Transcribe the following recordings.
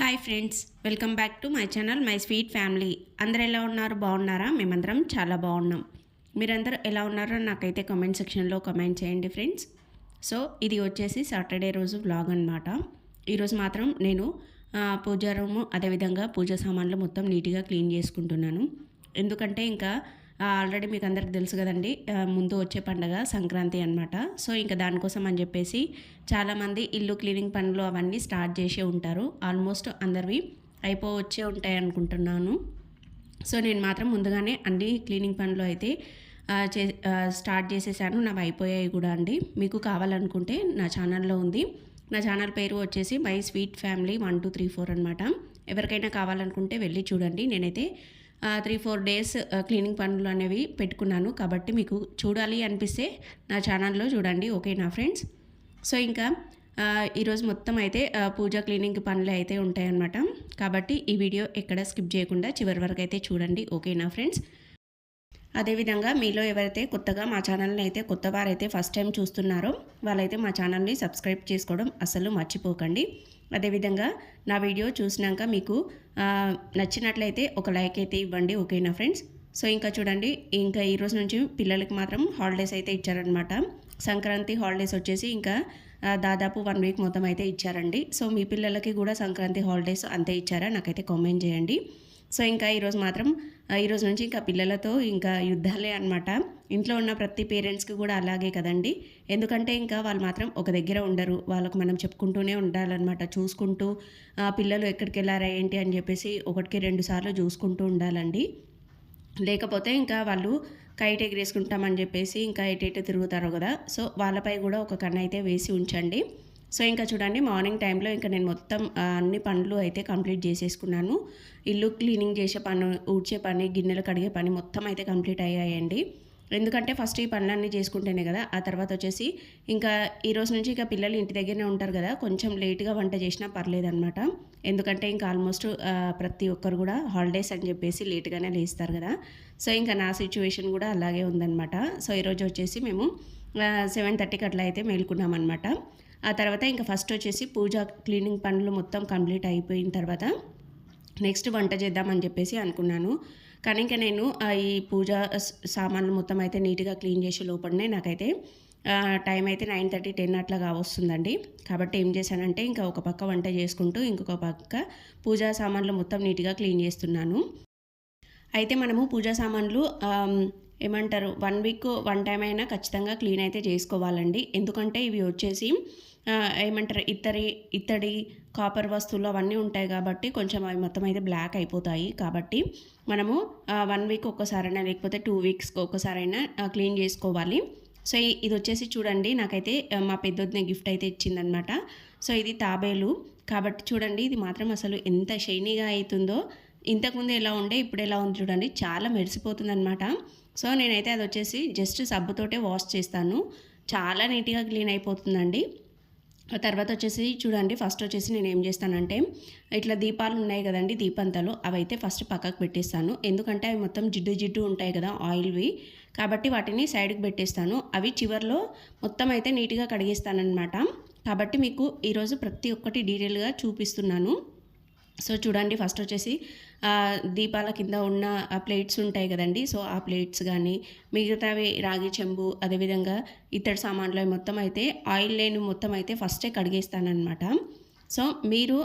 Hi friends welcome back to my channel my sweet family. అందరు ఎలా ఉన్నారు? బాగున్నారా? మేమందరం చాలా బాగున్నాం. మీరందరూ ఎలా ఉన్నారో నాకైతే కామెంట్ సెక్షన్లో కమెంట్ చేయండి ఫ్రెండ్స్. సో ఇది వచ్చేసి సాటర్డే రోజు వ్లాగ్ అనమాట ఈరోజు మాత్రం నేను పూజా రూము అదేవిధంగా పూజా సామాన్లు మొత్తం నీట్గా క్లీన్ చేసుకుంటున్నాను. ఎందుకంటే ఇంకా ఆల్రెడీ మీకు అందరికి తెలుసు కదండి ముందు వచ్చే పండగ సంక్రాంతి అనమాట సో ఇంకా దానికోసం అని చెప్పేసి చాలామంది ఇల్లు క్లీనింగ్ పనులు అవన్నీ స్టార్ట్ చేసే ఉంటారు. ఆల్మోస్ట్ అందరివి అయిపో వచ్చే ఉంటాయి అనుకుంటున్నాను. సో నేను మాత్రం ముందుగానే అన్ని క్లీనింగ్ పనులు అయితే చే స్టార్ట్ చేసేసాను. నావి అయిపోయాయి కూడా అండి. మీకు కావాలనుకుంటే నా ఛానల్లో ఉంది. నా ఛానల్ పేరు వచ్చేసి my sweet family one two three four అనమాట ఎవరికైనా కావాలనుకుంటే వెళ్ళి చూడండి. నేనైతే త్రీ ఫోర్ డేస్ క్లీనింగ్ పనులు అనేవి పెట్టుకున్నాను. కాబట్టి మీకు చూడాలి అనిపిస్తే నా ఛానల్లో చూడండి. ఓకే నా ఫ్రెండ్స్? సో ఇంకా ఈరోజు మొత్తం అయితే పూజ క్లీనింగ్ పనులు అయితే ఉంటాయన్నమాట. కాబట్టి ఈ వీడియో ఎక్కడ స్కిప్ చేయకుండా చివరి వరకు అయితే చూడండి. ఓకే నా ఫ్రెండ్స్? అదేవిధంగా మీలో ఎవరైతే కొత్తగా మా ఛానల్ని అయితే కొత్త వారైతే ఫస్ట్ టైం చూస్తున్నారో వాళ్ళైతే మా ఛానల్ని సబ్స్క్రైబ్ చేసుకోవడం అసలు మర్చిపోకండి. అదేవిధంగా నా వీడియో చూసినాక మీకు నచ్చినట్లయితే ఒక లైక్ అయితే ఇవ్వండి ఓకేనా ఫ్రెండ్స్? సో ఇంకా చూడండి ఇంకా ఈరోజు నుంచి పిల్లలకి మాత్రం హాలిడేస్ అయితే ఇచ్చారనమాట సంక్రాంతి హాలిడేస్ వచ్చేసి ఇంకా దాదాపు వన్ వీక్ మొత్తం అయితే ఇచ్చారండి. సో మీ పిల్లలకి కూడా సంక్రాంతి హాలిడేస్ అంతే ఇచ్చారా? నాకైతే కామెంట్ చేయండి. సో ఇంకా ఈరోజు మాత్రం ఈరోజు నుంచి ఇంకా పిల్లలతో ఇంకా యుద్ధాలే అనమాట ఇంట్లో ఉన్న ప్రతి పేరెంట్స్కి కూడా అలాగే కదండి. ఎందుకంటే ఇంకా వాళ్ళు మాత్రం ఒక దగ్గర ఉండరు. వాళ్ళకు మనం చెప్పుకుంటూనే ఉండాలన్నమాట. చూసుకుంటూ పిల్లలు ఎక్కడికి వెళ్ళారా ఏంటి అని చెప్పేసి ఒకటికి రెండు సార్లు చూసుకుంటూ ఉండాలండి. లేకపోతే ఇంకా వాళ్ళు కైట్ ఎగిరేసుకుంటామని చెప్పేసి ఇంకా ఎటు తిరుగుతారు కదా. సో వాళ్ళపై కూడా ఒక కన్ను అయితే వేసి ఉంచండి. సో ఇంకా చూడండి మార్నింగ్ టైంలో ఇంకా నేను మొత్తం అన్ని పనులు అయితే కంప్లీట్ చేసేసుకున్నాను. ఇల్లు క్లీనింగ్ చేసే పని ఊడ్చే పని గిన్నెలు కడిగే పని మొత్తం అయితే కంప్లీట్ అయ్యాయండి. ఎందుకంటే ఫస్ట్ ఈ పనులన్నీ చేసుకుంటేనే కదా ఆ తర్వాత వచ్చేసి ఇంకా ఈ రోజు నుంచి ఇక పిల్లలు ఇంటి దగ్గరనే ఉంటారు కదా కొంచెం లేట్గా వంట చేసినా పర్లేదన్నమాట. ఎందుకంటే ఇంకా ఆల్మోస్ట్ ప్రతి ఒక్కరు కూడా హాలిడేస్ అని చెప్పేసి లేట్గానే లేస్తారు కదా. సో ఇంకా నా సిచ్యువేషన్ కూడా అలాగే ఉందన్నమాట. సో ఈరోజు వచ్చేసి మేము సెవెన్ థర్టీకి అట్లా అయితే మేల్కున్నాం అనమాట ఆ తర్వాత ఇంకా ఫస్ట్ వచ్చేసి పూజ క్లీనింగ్ పనులు మొత్తం కంప్లీట్ అయిపోయిన తర్వాత నెక్స్ట్ వంట చేద్దామని చెప్పేసి అనుకున్నాను. కానీ ఇంకా నేను ఈ పూజ సామాన్లు మొత్తం అయితే నీట్గా క్లీన్ చేసే లోపలనే నాకైతే టైం అయితే నైన్ థర్టీ టెన్ అట్లా వస్తుందండి కాబట్టి ఏం చేశానంటే ఇంకా ఒక పక్క వంట చేసుకుంటూ ఇంకొక పక్క పూజా సామాన్లు మొత్తం నీట్గా క్లీన్ చేస్తున్నాను. అయితే మనము పూజా సామాన్లు ఏమంటారు వన్ వీక్ వన్ టైం అయినా ఖచ్చితంగా క్లీన్ అయితే చేసుకోవాలండి. ఎందుకంటే ఇవి వచ్చేసి ఏమంటారు ఇత్తడి ఇత్తడి కాపర్ వస్తువులు అవన్నీ ఉంటాయి కాబట్టి కొంచెం అవి మొత్తం అయితే బ్లాక్ అయిపోతాయి. కాబట్టి మనము వన్ వీక్ ఒక్కసారైనా లేకపోతే టూ వీక్స్కి ఒక్కసారైనా క్లీన్ చేసుకోవాలి. సో ఇది వచ్చేసి చూడండి నాకైతే మా పెద్దొద్దిన గిఫ్ట్ అయితే ఇచ్చిందనమాట సో ఇది తాబేలు. కాబట్టి చూడండి ఇది మాత్రం అసలు ఎంత షైనీగా అవుతుందో ఇంతకుముందు ఎలా ఉండే ఇప్పుడు ఎలా ఉంది చూడండి చాలా మెరిసిపోతుంది అనమాట సో నేనైతే అది వచ్చేసి జస్ట్ సబ్బుతోటే వాష్ చేస్తాను. చాలా నీట్గా క్లీన్ అయిపోతుందండి. తర్వాత వచ్చేసి చూడండి ఫస్ట్ వచ్చేసి నేను ఏం చేస్తానంటే ఇట్లా దీపాలు ఉన్నాయి కదండి దీపంతలు అవి అయితే ఫస్ట్ పక్కకు పెట్టేస్తాను. ఎందుకంటే అవి మొత్తం జిడ్డు జిడ్డు ఉంటాయి కదా ఆయిల్వి. కాబట్టి వాటిని సైడ్కి పెట్టేస్తాను. అవి చివర్లో మొత్తం అయితే నీట్గా కడిగేస్తానమాట కాబట్టి మీకు ఈరోజు ప్రతి ఒక్కటి డీటెయిల్గా చూపిస్తున్నాను. సో చూడండి ఫస్ట్ వచ్చేసి దీపాల కింద ఉన్న ఆ ప్లేట్స్ ఉంటాయి కదండి. సో ఆ ప్లేట్స్ కానీ మిగతావి రాగి చెంబు అదేవిధంగా ఇతర సామాన్లు అవి మొత్తం అయితే ఆయిల్ లేని మొత్తం అయితే ఫస్టే కడిగేస్తానమాట సో మీరు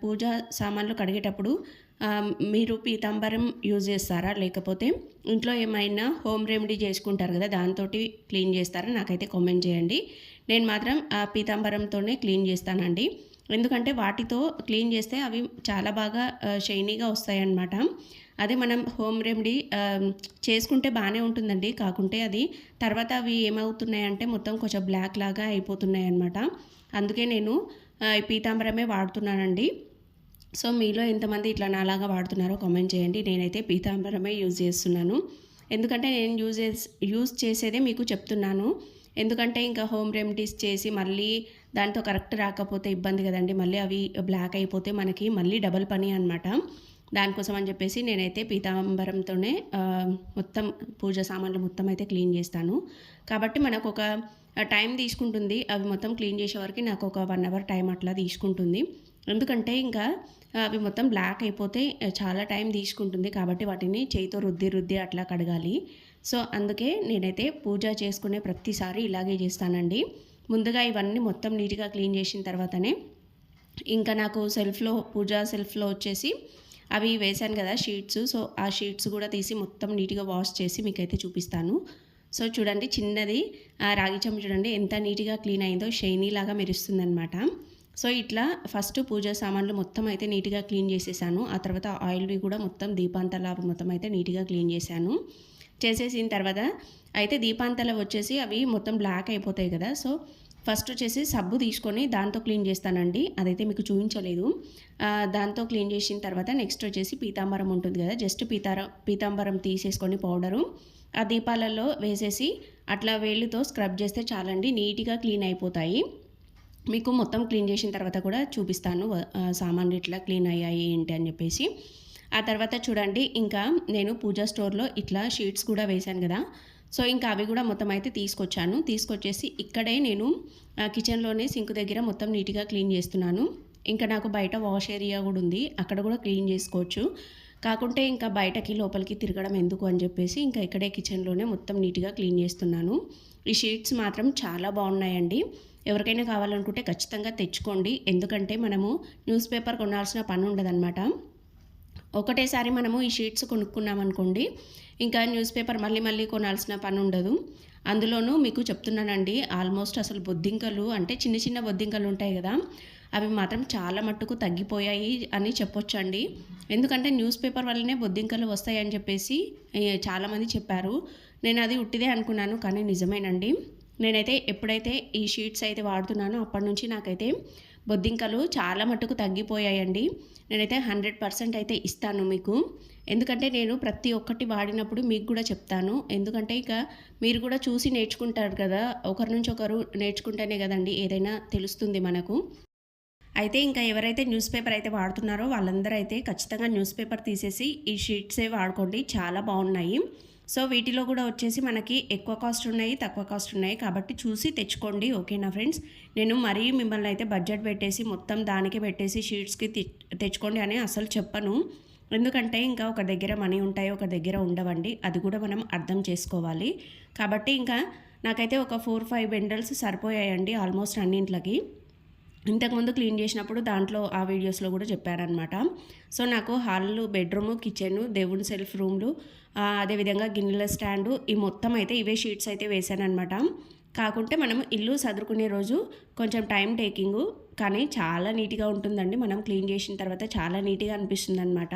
పూజా పూజ సామాన్లు కడిగేటప్పుడు మీరు పీతాంబరం యూజ్ చేస్తారా? లేకపోతే ఇంట్లో ఏమైనా హోమ్ రెమెడీ చేసుకుంటారు కదా దాంతో క్లీన్ చేస్తారా? నాకైతే కామెంట్ చేయండి. నేను మాత్రం ఆ పీతాంబరంతోనే క్లీన్ చేస్తానండి. ఎందుకంటే వాటితో క్లీన్ చేస్తే అవి చాలా బాగా షైనీగా వస్తాయన్నమాట. అదే మనం హోమ్ రెమెడీ చేసుకుంటే బాగానే ఉంటుందండి. కాకుంటే అది తర్వాత అవి ఏమవుతున్నాయంటే మొత్తం కొంచెం బ్లాక్ లాగా అయిపోతున్నాయి అన్నమాట అందుకే నేను పీతాంబరమే వాడుతున్నానండి. సో మీలో ఎంతమంది ఇట్లా నాలాగా వాడుతున్నారో కామెంట్ చేయండి. నేనైతే పీతాంబరమే యూజ్ చేస్తున్నాను. ఎందుకంటే నేను యూజ్ యూజ్ చేసేదే మీకు చెప్తున్నాను. ఎందుకంటే ఇంకా హోమ్ రెమెడీస్ చేసి మళ్ళీ దాంతో కరెక్ట్ రాకపోతే ఇబ్బంది కదండి. మళ్ళీ అవి బ్లాక్ అయిపోతే మనకి మళ్ళీ డబల్ పని అనమాట దానికోసం అని చెప్పేసి నేనైతే పీతాంబరంతోనే మొత్తం పూజ సామాన్లు మొత్తం అయితే క్లీన్ చేస్తాను. కాబట్టి మనకు ఒక టైం తీసుకుంటుంది. అవి మొత్తం క్లీన్ చేసే వరకు నాకు ఒక వన్ అవర్ టైం అట్లా తీసుకుంటుంది. ఎందుకంటే ఇంకా అవి మొత్తం బ్లాక్ అయిపోతే చాలా టైం తీసుకుంటుంది. కాబట్టి వాటిని చేయితో రుద్ది రుద్ది అట్లా కడగాలి. సో అందుకే నేనైతే పూజ చేసుకునే ప్రతిసారి ఇలాగే చేస్తానండి. ముందుగా ఇవన్నీ మొత్తం నీట్గా క్లీన్ చేసిన తర్వాతనే ఇంకా నాకు సెల్ఫ్లో పూజా సెల్ఫ్లో వచ్చేసి అవి వేశాను కదా షీట్స్. సో ఆ షీట్స్ కూడా తీసి మొత్తం నీట్గా వాష్ చేసి మీకైతే చూపిస్తాను. సో చూడండి చిన్నది ఆ రాగి చెంబు చూడండి ఎంత నీట్గా క్లీన్ అయిందో షైనీ లాగా మెరుస్తుంది సో ఇట్లా ఫస్ట్ పూజా సామాన్లు మొత్తం అయితే నీట్గా క్లీన్ చేసేసాను. ఆ తర్వాత ఆయిల్వి కూడా మొత్తం దీపాంతలా మొత్తం అయితే నీట్గా క్లీన్ చేశాను. చేసేసిన తర్వాత అయితే దీపాంతలు వచ్చేసి అవి మొత్తం బ్లాక్ అయిపోతాయి కదా. సో ఫస్ట్ వచ్చేసి సబ్బు తీసుకొని దాంతో క్లీన్ చేస్తానండి. అదైతే మీకు చూపించలేదు. దాంతో క్లీన్ చేసిన తర్వాత నెక్స్ట్ వచ్చేసి పీతాంబరం ఉంటుంది కదా. జస్ట్ పీతార పీతాంబరం తీసేసుకొని పౌడరు ఆ దీపాలలో వేసేసి అట్లా వేళ్ళుతో స్క్రబ్ చేస్తే చాలండి. నీట్గా క్లీన్ అయిపోతాయి. మీకు మొత్తం క్లీన్ చేసిన తర్వాత కూడా చూపిస్తాను. సామాన్లు ఇట్లా క్లీన్ అయ్యాయి ఏంటి అని చెప్పేసి. ఆ తర్వాత చూడండి ఇంకా నేను పూజా స్టోర్లో ఇట్లా షీట్స్ కూడా వేశాను కదా. సో ఇంకా అవి కూడా మొత్తం అయితే తీసుకొచ్చాను. తీసుకొచ్చేసి ఇక్కడే నేను కిచెన్లోనే సింక్ దగ్గర మొత్తం నీట్గా క్లీన్ చేస్తున్నాను. ఇంకా నాకు బయట వాష్ ఏరియా కూడా ఉంది. అక్కడ కూడా క్లీన్ చేసుకోవచ్చు. కాకుంటే ఇంకా బయటకి లోపలికి తిరగడం ఎందుకు అని చెప్పేసి ఇంకా ఇక్కడే కిచెన్లోనే మొత్తం నీట్గా క్లీన్ చేస్తున్నాను. ఈ షీట్స్ మాత్రం చాలా బాగున్నాయండి. ఎవరికైనా కావాలనుకుంటే ఖచ్చితంగా తెచ్చుకోండి. ఎందుకంటే మనము న్యూస్ పేపర్ కొనాల్సిన పని ఉండదన్నమాట. ఒకటేసారి మనము ఈ షీట్స్ కొనుక్కున్నామనుకోండి ఇంకా న్యూస్ పేపర్ మళ్ళీ మళ్ళీ కొనాల్సిన పని ఉండదు. అందులోనూ మీకు చెప్తున్నానండి ఆల్మోస్ట్ అసలు బొద్దింకలు అంటే చిన్న చిన్న బొద్దింకలు ఉంటాయి కదా అవి మాత్రం చాలా మట్టుకు తగ్గిపోయాయి అని చెప్పొచ్చండి. ఎందుకంటే న్యూస్ పేపర్ వల్లనే బొద్దింకలు వస్తాయని చెప్పేసి చాలామంది చెప్పారు. నేను అది ఉట్టిదే అనుకున్నాను కానీ నిజమేనండి. నేనైతే ఎప్పుడైతే ఈ షీట్స్ అయితే వాడుతున్నానో అప్పటి నుంచి నాకైతే బొద్దింకలు చాలా మటుకు తగ్గిపోయాయండి. నేనైతే హండ్రెడ్ పర్సెంట్ అయితే ఇస్తాను మీకు. ఎందుకంటే నేను ప్రతి ఒక్కటి వాడినప్పుడు మీకు కూడా చెప్తాను. ఎందుకంటే ఇక మీరు కూడా చూసి నేర్చుకుంటారు కదా ఒకరి నుంచి ఒకరు నేర్చుకుంటేనే కదండి ఏదైనా తెలుస్తుంది మనకు. అయితే ఇంకా ఎవరైతే న్యూస్ పేపర్ అయితే వాడుతున్నారో వాళ్ళందరూ అయితే ఖచ్చితంగా న్యూస్ పేపర్ తీసేసి ఈ షీట్సే వాడుకోండి. చాలా బాగున్నాయి. సో వీటిలో కూడా వచ్చేసి మనకి ఎక్కువ కాస్ట్ ఉన్నాయి తక్కువ కాస్ట్ ఉన్నాయి. కాబట్టి చూసి తెచ్చుకోండి. ఓకేనా ఫ్రెండ్స్? నేను మరీ మిమ్మల్ని అయితే బడ్జెట్ పెట్టేసి మొత్తం దానికి పెట్టేసి షీట్స్కి తెచ్చుకోండి అని అసలు చెప్పను. ఎందుకంటే ఇంకా ఒక దగ్గర మనీ ఉంటాయి ఒక దగ్గర ఉండవండి. అది కూడా మనం అర్థం చేసుకోవాలి. కాబట్టి ఇంకా నాకైతే ఒక ఫోర్ ఫైవ్ బెండల్స్ సరిపోయాయండి ఆల్మోస్ట్ అన్నింటికి ఇంతకుముందు క్లీన్ చేసినప్పుడు దాంట్లో ఆ వీడియోస్లో కూడా చెప్పారనమాట సో నాకు హాల్ బెడ్రూము కిచెన్ దేవుని సెల్ఫ్ రూమ్లు అదేవిధంగా గిన్నెల స్టాండు ఈ మొత్తం అయితే ఇవే షీట్స్ అయితే వేశానమాట కాకుంటే మనం ఇల్లు సదురుకునే రోజు కొంచెం టైం టేకింగ్ కానీ చాలా నీట్గా ఉంటుందండి. మనం క్లీన్ చేసిన తర్వాత చాలా నీట్గా అనిపిస్తుంది అనమాట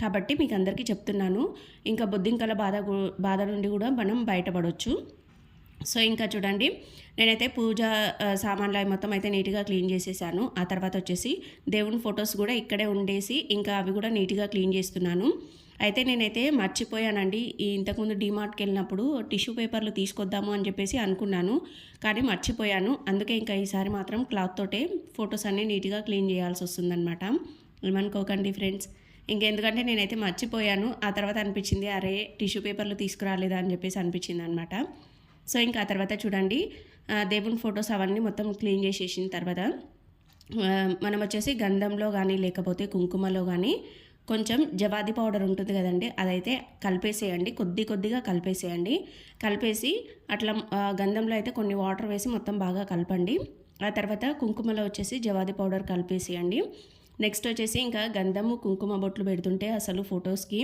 కాబట్టి మీకు అందరికీ చెప్తున్నాను ఇంకా బొద్దింకల బాధ బాధ నుండి కూడా మనం బయటపడవచ్చు సో ఇంకా చూడండి నేనైతే పూజ సామాన్లు మొత్తం అయితే నీట్గా క్లీన్ చేసేసాను. ఆ తర్వాత వచ్చేసి దేవుని ఫొటోస్ కూడా ఇక్కడే ఉండేసి ఇంకా అవి కూడా నీట్గా క్లీన్ చేస్తున్నాను. అయితే నేనైతే మర్చిపోయానండి. ఇంతకుముందు డిమార్ట్కి వెళ్ళినప్పుడు టిష్యూ పేపర్లు తీసుకొద్దాము అని చెప్పేసి అనుకున్నాను. కానీ మర్చిపోయాను. అందుకే ఇంకా ఈసారి మాత్రం క్లాత్ తోటే ఫొటోస్ అన్నీ నీట్గా క్లీన్ చేయాల్సి వస్తుందన్నమాట. ఏమనుకోకండి ఫ్రెండ్స్. ఇంకెందుకంటే నేనైతే మర్చిపోయాను. ఆ తర్వాత అనిపించింది అరే టిష్యూ పేపర్లు తీసుకురాలేదా అని చెప్పేసి అనిపించింది అనమాట సో ఇంకా ఆ తర్వాత చూడండి. దేవుని ఫొటోస్ అవన్నీ మొత్తం క్లీన్ చేసేసిన తర్వాత మనం వచ్చేసి గంధంలో కానీ లేకపోతే కుంకుమలో కానీ కొంచెం జవాది పౌడర్ ఉంటుంది కదండి అదైతే కలిపేసేయండి కొద్ది కొద్దిగా కలిపేసేయండి. కలిపేసి అట్లా గంధంలో అయితే కొన్ని వాటర్ వేసి మొత్తం బాగా కలపండి. ఆ తర్వాత కుంకుమలో వచ్చేసి జవాది పౌడర్ కలిపేసేయండి. నెక్స్ట్ వచ్చేసి ఇంకా గంధము కుంకుమ బొట్లు పెడుతుంటే అసలు ఫొటోస్కి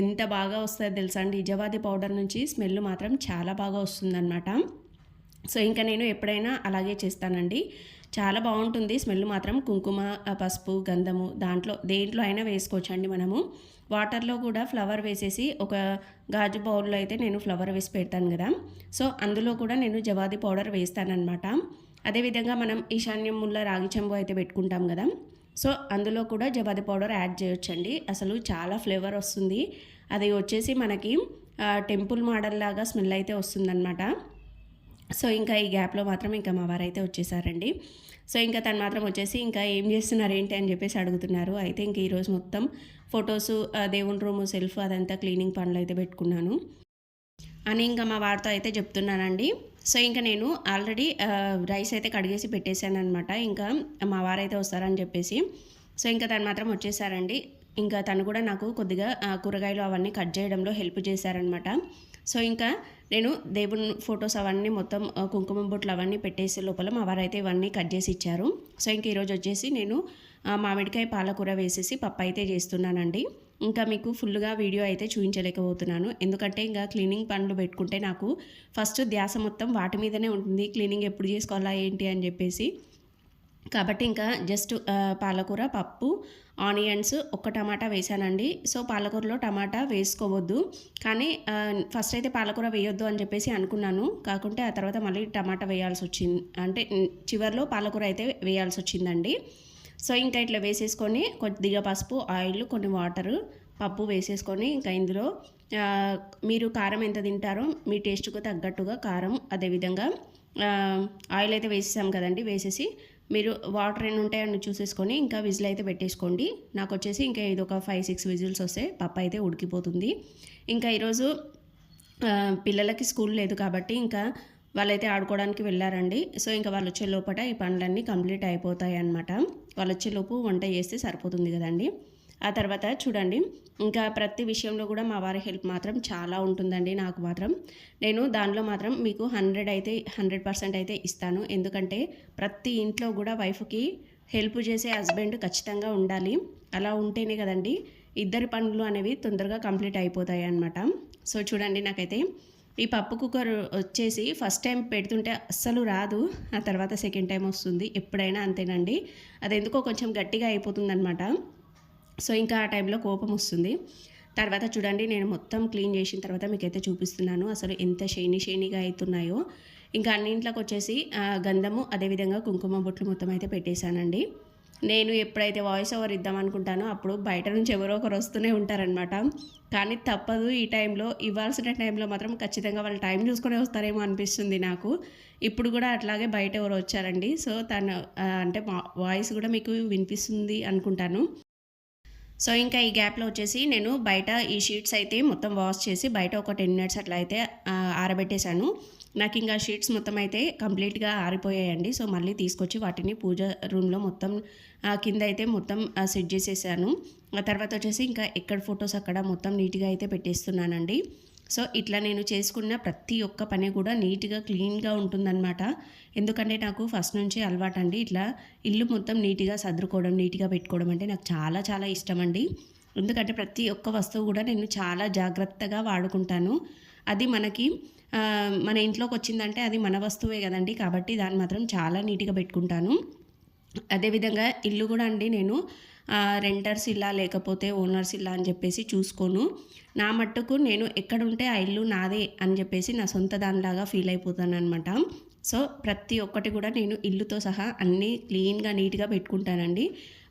ఎంత బాగా వస్తుందో తెలుసా అండి. జవాది పౌడర్ నుంచి స్మెల్ మాత్రం చాలా బాగా వస్తుందన్నమాట. సో ఇంకా నేను ఎప్పుడైనా అలాగే చేస్తానండి. చాలా బాగుంటుంది. స్మెల్ మాత్రం కుంకుమ పసుపు గంధము దాంట్లో దేంట్లో అయినా వేసుకోవచ్చండి మనము. వాటర్లో కూడా ఫ్లవర్ వేసేసి ఒక గాజు బౌల్లో అయితే నేను ఫ్లవర్ వేసి పెడతాను కదా. సో అందులో కూడా నేను జవాది పౌడర్ వేస్తానమాట అదేవిధంగా మనం ఈశాన్యం ముళ్ళ రాగి చెంబు అయితే పెట్టుకుంటాం కదా. సో అందులో కూడా జవాది పౌడర్ యాడ్ చేయొచ్చండి. అసలు చాలా ఫ్లేవర్ వస్తుంది. అది వచ్చేసి మనకి టెంపుల్ మోడల్ లాగా స్మెల్ అయితే వస్తుందన్నమాట. సో ఇంకా ఈ గ్యాప్లో మాత్రం ఇంకా మా వారు అయితే వచ్చేసారండి. సో ఇంకా తను మాత్రం వచ్చేసి ఇంకా ఏం చేస్తున్నారు ఏంటి అని చెప్పేసి అడుగుతున్నారు. అయితే ఇంక ఈరోజు మొత్తం ఫొటోస్ దేవుని రూము సెల్ఫ్ అదంతా క్లీనింగ్ పనులు అయితే పెట్టుకున్నాను. అని ఇంకా మా వారితో అయితే చెప్తున్నానండి. సో ఇంకా నేను ఆల్రెడీ రైస్ అయితే కడిగేసి పెట్టేశాను అనమాట ఇంకా మా వారైతే వస్తారని చెప్పేసి. సో ఇంకా తను మాత్రం వచ్చేసారండి. ఇంకా తను కూడా నాకు కొద్దిగా కూరగాయలు అవన్నీ కట్ చేయడంలో హెల్ప్ చేశారనమాట సో ఇంకా నేను దేవుని ఫొటోస్ అవన్నీ మొత్తం కుంకుమ బొట్లు అవన్నీ పెట్టేసే లోపల మా వారైతే ఇవన్నీ కట్ చేసి ఇచ్చారు. సో ఇంక ఈరోజు వచ్చేసి నేను మామిడికాయ పాలకూర వేసేసి పప్పు అయితే చేస్తున్నానండి. ఇంకా మీకు ఫుల్గా వీడియో అయితే చూపించలేకపోతున్నాను. ఎందుకంటే ఇంకా క్లీనింగ్ పనులు పెట్టుకుంటే నాకు ఫస్ట్ ధ్యాస మొత్తం వాటి మీదనే ఉంటుంది. క్లీనింగ్ ఎప్పుడు చేసుకోవాలా ఏంటి అని చెప్పేసి. కాబట్టి ఇంకా జస్ట్ పాలకూర పప్పు ఆనియన్స్ ఒక్క టమాటా వేసానండి. సో పాలకూరలో టమాటా వేసుకోవద్దు. కానీ ఫస్ట్ అయితే పాలకూర వేయొద్దు అని చెప్పేసి అనుకున్నాను. కాకుంటే ఆ తర్వాత మళ్ళీ టమాటా వేయాల్సి వచ్చింది. అంటే చివరిలో చివర్లో పాలకూర అయితే వేయాల్సి వచ్చిందండి. సో ఇంకా ఇట్లా వేసేసుకొని కొద్దిగా పసుపు ఆయిల్ కొన్ని వాటరు పప్పు వేసేసుకొని ఇంకా ఇందులో మీరు కారం ఎంత తింటారో మీ టేస్ట్కు తగ్గట్టుగా కారం అదేవిధంగా ఆయిల్ అయితే వేసేసాం కదండి వేసేసి మీరు వాటర్ ఎన్ని ఉంటాయని చూసేసుకొని ఇంకా విజిల్ అయితే పెట్టేసుకోండి. నాకు వచ్చేసి ఇంకా ఇది ఒక ఫైవ్ సిక్స్ విజిల్స్ వస్తే పప్ప అయితే ఉడికిపోతుంది. ఇంకా ఈరోజు పిల్లలకి స్కూల్ లేదు కాబట్టి ఇంకా వాళ్ళైతే ఆడుకోవడానికి వెళ్ళారండి. సో ఇంకా వాళ్ళు వచ్చే లోపల ఈ పనులన్నీ కంప్లీట్ అయిపోతాయి అన్నమాట వాళ్ళు వచ్చేలోపు వంట చేస్తే సరిపోతుంది కదండి. ఆ తర్వాత చూడండి ఇంకా ప్రతి విషయంలో కూడా మా వారి హెల్ప్ మాత్రం చాలా ఉంటుందండి నాకు మాత్రం. నేను దానిలో మాత్రం మీకు హండ్రెడ్ అయితే హండ్రెడ్ పర్సెంట్ అయితే ఇస్తాను. ఎందుకంటే ప్రతి ఇంట్లో కూడా వైఫ్కి హెల్ప్ చేసే హస్బెండ్ ఖచ్చితంగా ఉండాలి. అలా ఉంటేనే కదండి ఇద్దరి పనులు అనేవి తొందరగా కంప్లీట్ అయిపోతాయి అన్నమాట. సో చూడండి నాకైతే ఈ పప్పు కుక్కర్ వచ్చేసి ఫస్ట్ టైం పెడుతుంటే అస్సలు రాదు ఆ తర్వాత సెకండ్ టైం వస్తుంది. ఎప్పుడైనా అంతేనండి. అది ఎందుకో కొంచెం గట్టిగా అయిపోతుంది అనమాట సో ఇంకా ఆ టైంలో కోపం వస్తుంది. తర్వాత చూడండి నేను మొత్తం క్లీన్ చేసిన తర్వాత మీకైతే చూపిస్తున్నాను. అసలు ఎంత షైనీ షైనీగా అవుతున్నాయో ఇంకా అన్నింట్లోకి వచ్చేసి గంధము అదేవిధంగా కుంకుమ బొట్లు మొత్తం అయితే పెట్టేశానండి. నేను ఎప్పుడైతే వాయిస్ ఓవర్ ఇద్దాం అనుకుంటానో అప్పుడు బయట నుంచి ఎవరో ఒకరు వస్తూనే ఉంటారనమాట కానీ తప్పదు ఈ టైంలో. ఇవ్వాల్సిన టైంలో మాత్రం ఖచ్చితంగా వాళ్ళు టైం చూసుకొని వస్తారేమో అనిపిస్తుంది నాకు. ఇప్పుడు కూడా అట్లాగే బయట ఎవరు వచ్చారండి. సో తను అంటే వాయిస్ కూడా మీకు వినిపిస్తుంది అనుకుంటాను. సో ఇంకా ఈ గ్యాప్లో వచ్చేసి నేను బయట ఈ షీట్స్ అయితే మొత్తం వాష్ చేసి బయట ఒక టెన్ మినిట్స్ అట్లా అయితే ఆరబెట్టేశాను. నాకు ఇంకా షీట్స్ మొత్తం అయితే కంప్లీట్గా ఆరిపోయాయండి. సో మళ్ళీ తీసుకొచ్చి వాటిని పూజ రూమ్లో మొత్తం ఆ, కింద అయితే మొత్తం సెట్ చేసేసాను. ఆ తర్వాత వచ్చేసి ఇంకా ఎక్కడ ఫొటోస్ అక్కడ మొత్తం నీట్గా అయితే పెట్టేస్తున్నానండి. సో ఇట్లా నేను చేసుకున్న ప్రతి ఒక్క పని కూడా నీట్గా క్లీన్గా ఉంటుందన్నమాట. ఎందుకంటే నాకు ఫస్ట్ నుంచి అలవాటు అండి ఇట్లా ఇల్లు మొత్తం నీట్గా సర్దుకోవడం నీట్గా పెట్టుకోవడం అంటే నాకు చాలా చాలా ఇష్టం అండి ఎందుకంటే ప్రతి ఒక్క వస్తువు కూడా నేను చాలా జాగ్రత్తగా వాడుకుంటాను. అది మనకి మన ఇంట్లోకి వచ్చిందంటే అది మన వస్తువే కదండి. కాబట్టి దాన్ని మాత్రం చాలా నీట్గా పెట్టుకుంటాను. అదేవిధంగా ఇల్లు కూడా అండి నేను రెంటర్స్ ఇల్లా లేకపోతే ఓనర్స్ ఇల్లా అని చెప్పేసి చూసుకోను. నా మట్టుకు నేను ఎక్కడుంటే ఆ ఇల్లు నాదే అని చెప్పేసి నా సొంత దానిలాగా ఫీల్ అయిపోతాను అనమాట సో ప్రతి ఒక్కటి కూడా నేను ఇల్లుతో సహా అన్నీ క్లీన్గా నీట్గా పెట్టుకుంటానండి.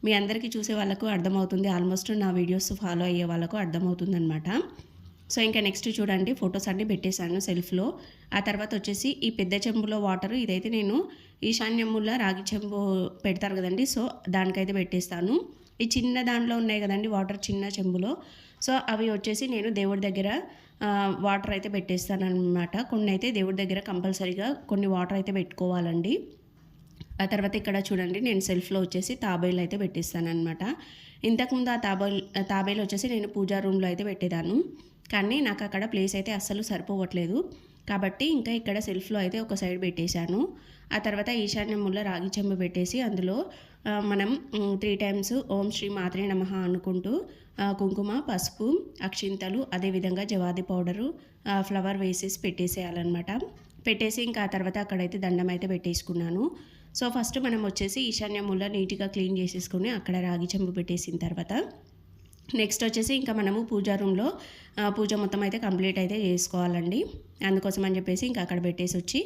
మీ అందరికీ చూసే వాళ్ళకు అర్థమవుతుంది. ఆల్మోస్ట్ నా వీడియోస్ ఫాలో అయ్యే వాళ్ళకు అర్థమవుతుంది అనమాట సో ఇంకా నెక్స్ట్ చూడండి. ఫొటోస్ అన్నీ పెట్టేశాను సెల్ఫ్లో ఆ తర్వాత వచ్చేసి ఈ పెద్ద చెంబులో వాటర్ ఇదైతే నేను ఈశాన్యముల రాగి చెంబు పెడతారు కదండి. సో దానికైతే పెట్టేస్తాను. ఈ చిన్న దాంట్లో ఉన్నాయి కదండి వాటర్ చిన్న చెంబులో. సో అవి వచ్చేసి నేను దేవుడి దగ్గర వాటర్ అయితే పెట్టేస్తానమాట కొన్ని అయితే దేవుడి దగ్గర కంపల్సరీగా కొన్ని వాటర్ అయితే పెట్టుకోవాలండి. ఆ తర్వాత ఇక్కడ చూడండి నేను సెల్ఫ్లో వచ్చేసి తాబేలు అయితే పెట్టిస్తాను ఇంతకుముందు ఆ తాబేలు తాబేలు వచ్చేసి నేను పూజా రూమ్లో అయితే పెట్టేదాను కానీ నాకు అక్కడ ప్లేస్ అయితే అస్సలు సరిపోవట్లేదు. కాబట్టి ఇంకా ఇక్కడ సెల్ఫ్లో అయితే ఒక సైడ్ పెట్టేశాను. ఆ తర్వాత ఈశాన్యముల రాగి చెంబు పెట్టేసి అందులో మనం త్రీ టైమ్స్ ఓం శ్రీ మాత్రే నమ అనుకుంటూ కుంకుమ పసుపు అక్షింతలు అదేవిధంగా జవాది పౌడరు ఫ్లవర్ వేసేసి పెట్టేసేయాలన్నమాట. పెట్టేసి ఇంకా ఆ తర్వాత అక్కడైతే దండం అయితే పెట్టేసుకున్నాను. సో ఫస్ట్ మనం వచ్చేసి ఈశాన్యముల నీట్గా క్లీన్ చేసేసుకుని అక్కడ రాగి చెంబు పెట్టేసిన తర్వాత నెక్స్ట్ వచ్చేసి ఇంకా మనము పూజా రూమ్లో పూజ మొత్తం అయితే కంప్లీట్ అయితే చేసుకోవాలండి. అందుకోసం అని చెప్పేసి ఇంకా అక్కడ పెట్టేసి వచ్చి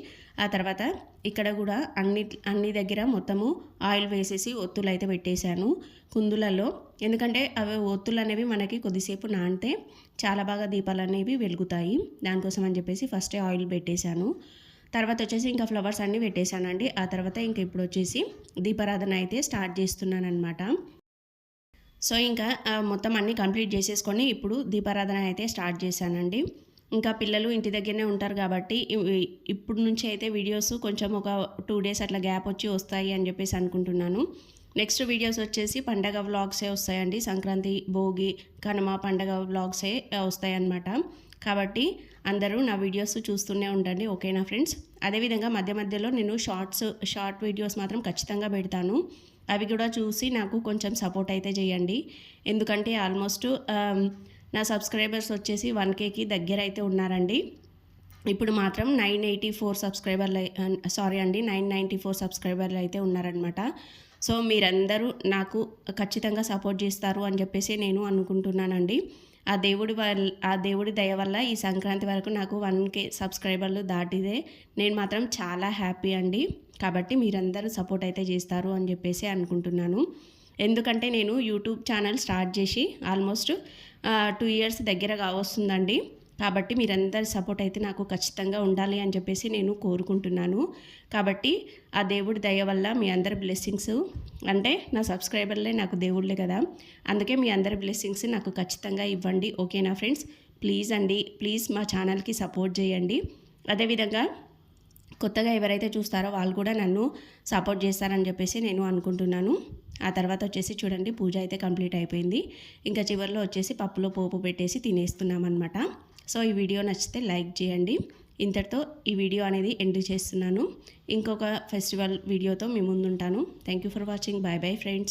ఆ తర్వాత ఇక్కడ కూడా అన్ని అన్ని దగ్గర మొత్తము ఆయిల్ వేసేసి ఒత్తులు అయితే పెట్టేశాను కుందులలో. ఎందుకంటే అవి ఒత్తులు అనేవి మనకి కొద్దిసేపు నానితే చాలా బాగా దీపాలు అనేవి వెలుగుతాయి. దానికోసం అని చెప్పేసి ఫస్టే ఆయిల్ పెట్టేశాను. తర్వాత వచ్చేసి ఇంకా ఫ్లవర్స్ అన్నీ పెట్టేశానండి. ఆ తర్వాత ఇంకా ఇప్పుడు వచ్చేసి దీపారాధన అయితే స్టార్ట్ చేస్తున్నాను అనమాట సో ఇంకా మొత్తం అన్నీ కంప్లీట్ చేసేసుకొని ఇప్పుడు దీపారాధన అయితే స్టార్ట్ చేశానండి. ఇంకా పిల్లలు ఇంటి దగ్గరనే ఉంటారు కాబట్టి ఇప్పుడు నుంచి అయితే వీడియోస్ కొంచెం ఒక టూ డేస్ అట్లా గ్యాప్ వచ్చి వస్తాయి అని చెప్పేసి అనుకుంటున్నాను. నెక్స్ట్ వీడియోస్ వచ్చేసి పండగ వ్లాగ్సే వస్తాయండి. సంక్రాంతి భోగి కనుమ పండగ వ్లాగ్సే వస్తాయి అన్నమాట కాబట్టి అందరూ నా వీడియోస్ చూస్తూనే ఉండండి ఓకేనా ఫ్రెండ్స్? అదేవిధంగా మధ్య మధ్యలో నేను షార్ట్స్ షార్ట్ వీడియోస్ మాత్రం ఖచ్చితంగా పెడతాను. అవి కూడా చూసి నాకు కొంచెం సపోర్ట్ అయితే చేయండి. ఎందుకంటే ఆల్మోస్ట్ um, నా సబ్స్క్రైబర్స్ వచ్చేసి వన్ కేకి దగ్గర అయితే ఉన్నారండి. ఇప్పుడు మాత్రం నైన్ ఎయిటీ ఫోర్ సబ్స్క్రైబర్లు సారీ అండి నైన్ నైంటీ ఫోర్ సబ్స్క్రైబర్లు అయితే ఉన్నారనమాట సో మీరందరూ నాకు ఖచ్చితంగా సపోర్ట్ చేస్తారు అని చెప్పేసి నేను అనుకుంటున్నానండి. ఆ దేవుడి వల్ల ఆ దేవుడి దయ వల్ల ఈ సంక్రాంతి వరకు నాకు వన్ కే సబ్స్క్రైబర్లు దాటిదే. నేను మాత్రం చాలా హ్యాపీ అండి. కాబట్టి మీరందరూ సపోర్ట్ అయితే చేస్తారు అని చెప్పేసి అనుకుంటున్నాను. ఎందుకంటే నేను యూట్యూబ్ ఛానల్ స్టార్ట్ చేసి ఆల్మోస్ట్ టూ ఇయర్స్ దగ్గరగా వస్తుందండి. కాబట్టి మీరందరి సపోర్ట్ అయితే నాకు ఖచ్చితంగా ఉండాలి అని చెప్పేసి నేను కోరుకుంటున్నాను. కాబట్టి ఆ దేవుడి దయ వల్ల మీ అందరి బ్లెస్సింగ్స్ అంటే నా సబ్స్క్రైబర్లే నాకు దేవుళ్ళే కదా. అందుకే మీ అందరి బ్లెస్సింగ్స్ నాకు ఖచ్చితంగా ఇవ్వండి. ఓకేనా ఫ్రెండ్స్? ప్లీజ్ అండి ప్లీజ్ మా ఛానల్కి సపోర్ట్ చేయండి. అదేవిధంగా కొత్తగా ఎవరైతే చూస్తారో వాళ్ళు కూడా నన్ను సపోర్ట్ చేస్తారని చెప్పేసి నేను అనుకుంటున్నాను. ఆ తర్వాత వచ్చేసి చూడండి పూజ అయితే కంప్లీట్ అయిపోయింది. ఇంకా చివరిలో వచ్చేసి పప్పులో పోపు పెట్టేసి తినేస్తున్నాం అనమాట సో ఈ వీడియో నచ్చితే లైక్ చేయండి. ఇంతటితో ఈ వీడియో అనేది ఎండ్ చేస్తున్నాను. ఇంకొక ఫెస్టివల్ వీడియోతో మీ ముందుంటాను. Thank you for watching bye bye friends